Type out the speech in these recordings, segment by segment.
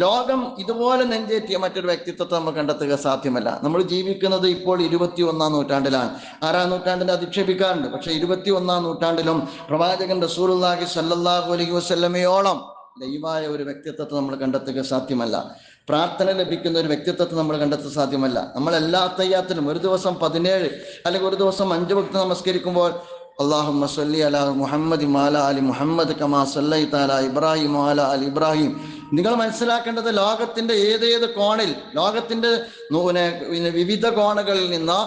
ലോകം ഇതുപോലെ നെഞ്ചേറ്റിയ മറ്റൊരു വ്യക്തിത്വത്തെ നമ്മൾ കണ്ടെത്തുക സാധ്യമല്ല. നമ്മൾ ജീവിക്കുന്നത് ഇപ്പോൾ ഇരുപത്തി ഒന്നാം നൂറ്റാണ്ടിലാണ്. ആറാം നൂറ്റാണ്ടിനെ അധിക്ഷേപിക്കാറുണ്ട്. പക്ഷെ ഇരുപത്തി ഒന്നാം നൂറ്റാണ്ടിലും പ്രവാചകൻ റസൂലുള്ളാഹി സല്ലാഹു അലൈഹി വസ്ല്ലമയോളം ദൈവമായ ഒരു വ്യക്തിത്വത്തെ നമ്മൾ കണ്ടെത്തുക സാധ്യമല്ല. പ്രാർത്ഥന ലഭിക്കുന്ന ഒരു വ്യക്തിത്വത്തെ നമ്മൾ കണ്ടെത്താൻ സാധ്യമല്ല. നമ്മൾ എല്ലാ തയ്യാത്തിലും ഒരു ദിവസം പതിനേഴ് അല്ലെങ്കിൽ ഒരു ദിവസം അഞ്ച് ഭക്തി നമസ്കരിക്കുമ്പോൾ اللهم صل على മുഹമ്മദ് മാല അലി മുഹമ്മദ് കമാ സല്ലൈത അല ഇബ്രാഹിം മാല അലി ഇബ്രാഹിം നിങ്ങൾ മനസ്സിലാക്കേണ്ടത് ലോകത്തിന്റെ ഏതേത് കോണിൽ ലോകത്തിന്റെ നൂ- പിന്നെ പിന്നെ വിവിധ കോണുകളിൽ നിന്ന്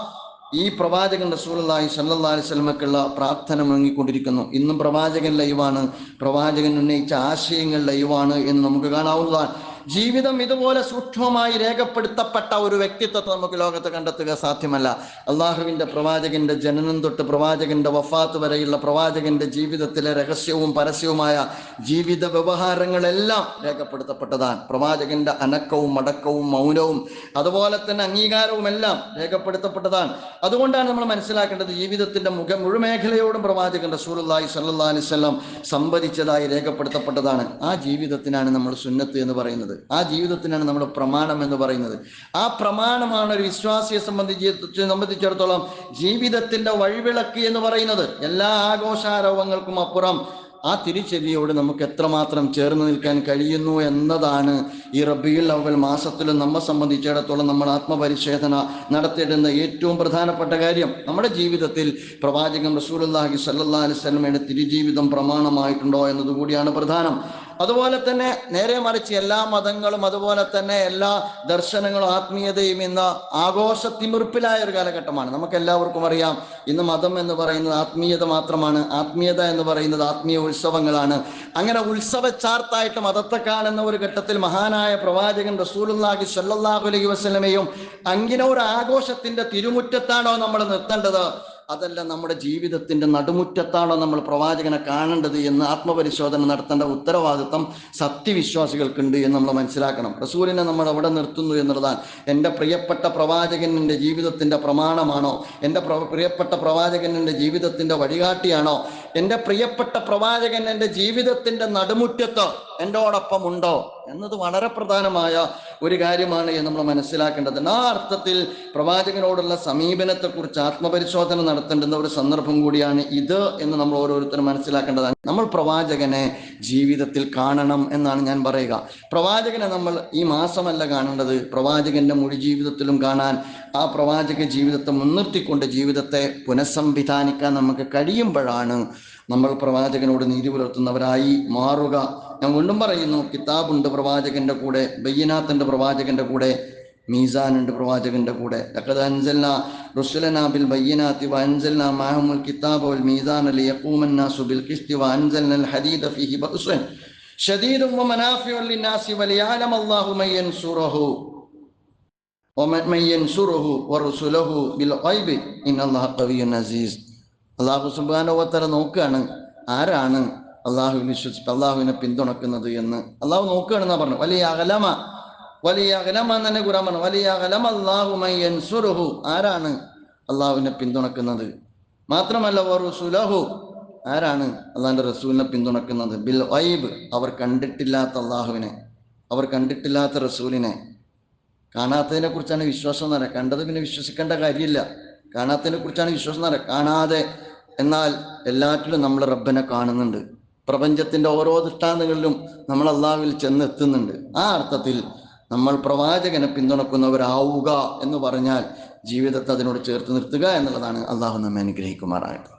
ഈ പ്രവാചകൻ റസൂലുള്ളാഹി സ്വല്ലല്ലാഹി അലൈഹി വസല്ലമക്കുള്ള പ്രാർത്ഥന മുഴങ്ങിക്കൊണ്ടിരിക്കുന്നു ഇന്നും പ്രവാചകൻ ലൈവാണ് പ്രവാചകൻ ഉന്നയിച്ച ആശയങ്ങൾ ലൈവാണ് എന്ന് നമുക്ക് കാണാവുന്നതാണ് ജീവിതം ഇതുപോലെ സൂക്ഷ്മമായി രേഖപ്പെടുത്തപ്പെട്ട ഒരു വ്യക്തിത്വത്തെ നമുക്ക് ലോകത്ത് കണ്ടെത്തുക സാധ്യമല്ല. അള്ളാഹുവിന്റെ പ്രവാചകന്റെ ജനനം തൊട്ട് പ്രവാചകന്റെ വഫാത്ത് വരെയുള്ള പ്രവാചകന്റെ ജീവിതത്തിലെ രഹസ്യവും പരസ്യവുമായ ജീവിത വ്യവഹാരങ്ങളെല്ലാം രേഖപ്പെടുത്തപ്പെട്ടതാണ്. പ്രവാചകന്റെ അനക്കവും അടക്കവും മൗനവും അതുപോലെ തന്നെ അംഗീകാരവും എല്ലാം രേഖപ്പെടുത്തപ്പെട്ടതാണ്. അതുകൊണ്ടാണ് നമ്മൾ മനസ്സിലാക്കേണ്ടത് ജീവിതത്തിന്റെ മുഖ മുഴുമേഖലയോടും പ്രവാചകൻ സ്വല്ലല്ലാഹി അലൈഹി വസല്ലം സംവദിച്ചതായി രേഖപ്പെടുത്തപ്പെട്ടതാണ്. ആ ജീവിതത്തിനാണ് നമ്മൾ സുന്നത്ത് എന്ന് പറയുന്നത്. ആ ജീവിതത്തിനാണ് നമ്മൾ പ്രമാണം എന്ന് പറയുന്നത്. ആ പ്രമാണമാണ് ഒരു വിശ്വാസിയെ സംബന്ധിച്ച് സംബന്ധിച്ചിടത്തോളം ജീവിതത്തിന്റെ വഴിവിളക്ക് എന്ന് പറയുന്നത്. എല്ലാ ആഘോഷാരോപങ്ങൾക്കും അപ്പുറം ആ തിരിച്ചെവിയോട് നമുക്ക് എത്രമാത്രം ചേർന്ന് നിൽക്കാൻ കഴിയുന്നു എന്നതാണ് ഈ റബിയുൽ അവൽ മാസത്തിൽ നമ്മെ സംബന്ധിച്ചിടത്തോളം നമ്മൾ ആത്മപരിശോധന നടത്തിയിടുന്ന ഏറ്റവും പ്രധാനപ്പെട്ട കാര്യം. നമ്മുടെ ജീവിതത്തിൽ പ്രവാചകൻ റസൂലുള്ളാഹി സല്ലാ അലൈഹി വസല്ലമയുടെ തിരുജീവിതം പ്രമാണമായിട്ടുണ്ടോ എന്നതുകൂടിയാണ് പ്രധാനം. അതുപോലെ തന്നെ നേരെ മറിച്ച് എല്ലാ മതങ്ങളും അതുപോലെ തന്നെ എല്ലാ ദർശനങ്ങളും ആത്മീയതയും ഇന്ന് ആഘോഷത്തിമിർപ്പിലായ ഒരു കാലഘട്ടമാണ്. നമുക്ക് എല്ലാവർക്കും അറിയാം ഇന്ന് മതം എന്ന് പറയുന്നത് ആത്മീയത മാത്രമാണ്. ആത്മീയത എന്ന് പറയുന്നത് ആത്മീയ ഉത്സവങ്ങളാണ്. അങ്ങനെ ഉത്സവ ചാർത്തായിട്ട് മതത്തെ കാണുന്ന ഒരു ഘട്ടത്തിൽ മഹാനായ പ്രവാചകൻ റസൂലുള്ളാഹി സ്വല്ലല്ലാഹു അലൈഹി വസല്ലമയും അങ്ങനെ ഒരു ആഘോഷത്തിന്റെ തിരുമുറ്റത്താണോ നമ്മൾ നിർത്തേണ്ടത്? അതല്ല നമ്മുടെ ജീവിതത്തിന്റെ നടുമുറ്റത്താണോ നമ്മൾ പ്രവാചകനെ കാണേണ്ടത് എന്ന് ആത്മപരിശോധന നടത്തേണ്ട ഉത്തരവാദിത്വം സത്യവിശ്വാസികൾക്കുണ്ട് എന്ന് നമ്മൾ മനസ്സിലാക്കണം. റസൂലിനെ നമ്മൾ അവിടെ നിർത്തുന്നു എന്നുള്ളതാണ്. എന്റെ പ്രിയപ്പെട്ട പ്രവാചകൻ എന്റെ ജീവിതത്തിന്റെ പ്രമാണമാണോ? എന്റെ പ്രിയപ്പെട്ട പ്രവാചകൻ എന്റെ ജീവിതത്തിന്റെ വഴികാട്ടിയാണോ? എന്റെ പ്രിയപ്പെട്ട പ്രവാചകൻ എന്റെ ജീവിതത്തിന്റെ നടുമുറ്റത്ത് എന്നോടൊപ്പം ഉണ്ടോ എന്നത് വളരെ പ്രധാനമായ ഒരു കാര്യമാണ് നമ്മൾ മനസ്സിലാക്കേണ്ടത്. ആ അർത്ഥത്തിൽ പ്രവാചകനോടുള്ള സമീപനത്തെക്കുറിച്ച് ആത്മപരിശോധന നടത്തേണ്ടുന്ന ഒരു സന്ദർഭം കൂടിയാണ് ഇത് എന്ന് നമ്മൾ ഓരോരുത്തരും മനസ്സിലാക്കേണ്ടതാണ്. നമ്മൾ പ്രവാചകനെ ജീവിതത്തിൽ കാണണം എന്നാണ് ഞാൻ പറയുക. പ്രവാചകനെ നമ്മൾ ഈ മാസമല്ല കാണേണ്ടത്. പ്രവാചകന്റെ മുഴി ജീവിതത്തിലും കാണാൻ ആ പ്രവാചക ജീവിതത്തെ മുൻനിർത്തിക്കൊണ്ട് ജീവിതത്തെ പുനഃസംവിധാനിക്കാൻ നമുക്ക് കഴിയുമ്പോഴാണ് നമ്മൾ പ്രവാചകനോട് നീതി പുലർത്തുന്നവരായി മാറുക. ഞാൻ വീണ്ടും പറയുന്നു കിതാബുണ്ട് പ്രവാചകന്റെ കൂടെ ബയ്യനാത്തിന്റെ പ്രവാചകന്റെ കൂടെ മീസാനുണ്ട് പ്രവാചകന്റെ കൂടെ. അൻസൽന വ വൽ മീസാൻ അലി ബിൽ ഖിസ്തി വ ഹദീദ ഫീഹി വ വ അല്ലാഹു വ വ ബിൽ അസീസ്. അള്ളാഹു സുബാനോത്തര നോക്കുകയാണ് ആരാണ് അള്ളാഹു വിശ്വസിച്ച് അള്ളാഹുവിനെ പിന്തുണക്കുന്നത് എന്ന്. അള്ളാഹു നോക്കുകയാണെന്നാ പറഞ്ഞു. വലിയ അകലമ വലിയ അകലമ എന്ന് തന്നെ കുറാൻ പറഞ്ഞു. വലിയ അകലമ അള്ളാഹു ആരാണ് അള്ളാഹുവിനെ പിന്തുണക്കുന്നത്? മാത്രമല്ല വറുസുലഹു. ആരാണ് അള്ളാഹിന്റെ റസൂലിനെ പിന്തുണക്കുന്നത്? ബിൽ വൈബ് അവർ കണ്ടിട്ടില്ലാത്ത അള്ളാഹുവിനെ. അവർ കണ്ടിട്ടില്ലാത്ത റസൂലിനെ. കാണാത്തതിനെ കുറിച്ചാണ് വിശ്വാസം എന്ന് കണ്ടത് പിന്നെ വിശ്വസിക്കേണ്ട കാര്യമില്ല. കാണാത്തതിനെ കുറിച്ചാണ് വിശ്വാസം എന്ന് കാണാതെ എന്നാൽ എല്ലാറ്റിലും നമ്മൾ റബ്ബനെ കാണുന്നുണ്ട്. പ്രപഞ്ചത്തിന്റെ ഓരോ ദൃഷ്ടാന്തങ്ങളിലും നമ്മൾ അള്ളാഹുവിൽ ചെന്നെത്തുന്നുണ്ട്. ആ അർത്ഥത്തിൽ നമ്മൾ പ്രവാചകനെ പിന്തുണക്കുന്നവരാവുക എന്ന് പറഞ്ഞാൽ ജീവിതത്തെ അതിനോട് ചേർത്ത് നിർത്തുക എന്നുള്ളതാണ് അള്ളാഹു നമ്മെ അനുഗ്രഹിക്കുമാറാകട്ടെ.